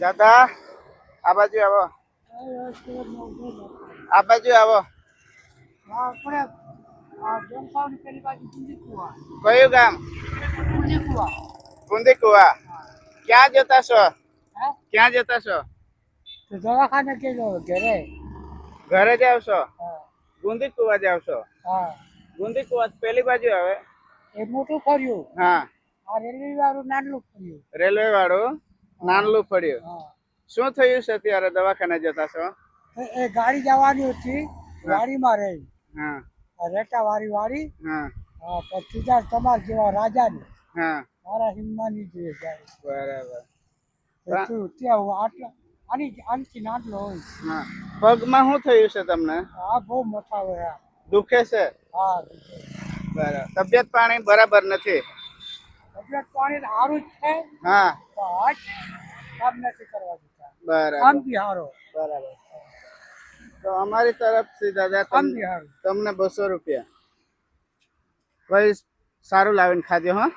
દાદા આ બાજુ આવો. આ બાજુ આવો. કયું ગામ? બુંદી કુવા કુંદી કુવા ક્યાં જતા છો? હે ક્યાં જતા છો? દવાખાને કેજો ઘરે ઘરે જાવ છો હા ગુંદી કુવા જાવ છો હા ગુંદી કુવા પેલી બાજુ આવે? એ મોટું ફર્યું. હા. આ રેલવે વાળું નાનલું ફર્યું. રેલવે વાળું નાનલું પડ્યું. શું થયું છે અત્યારે? દવાખાને જતા છો? એ- ગાડી જવાની હતી. ગાડીમાં રહી. હા. રેટા વાળી વાળી. હા. પછી ત્યાં તમાર જેવા રાજાની. હા. મારા હિમમાની જે જાય બરાબર. ત્યાં આટલા આની આનથી નાટલો હોય. હા. પગમાં શું થયું છે તમને? આ બહુ મોટા હોય. દુખે છે? હા બરાબર. તબિયત પાણી બરાબર નથી? તબિયત પાણી સારું જ છે. હા. કામ નથી કરવા દેતા બરાબર. આમ સારો બરાબર. તો અમારી તરફથી દાદા આમ તમ- તમને બસો રૂપિયા. ભાઈ સારું લાવીને ખાજો હા.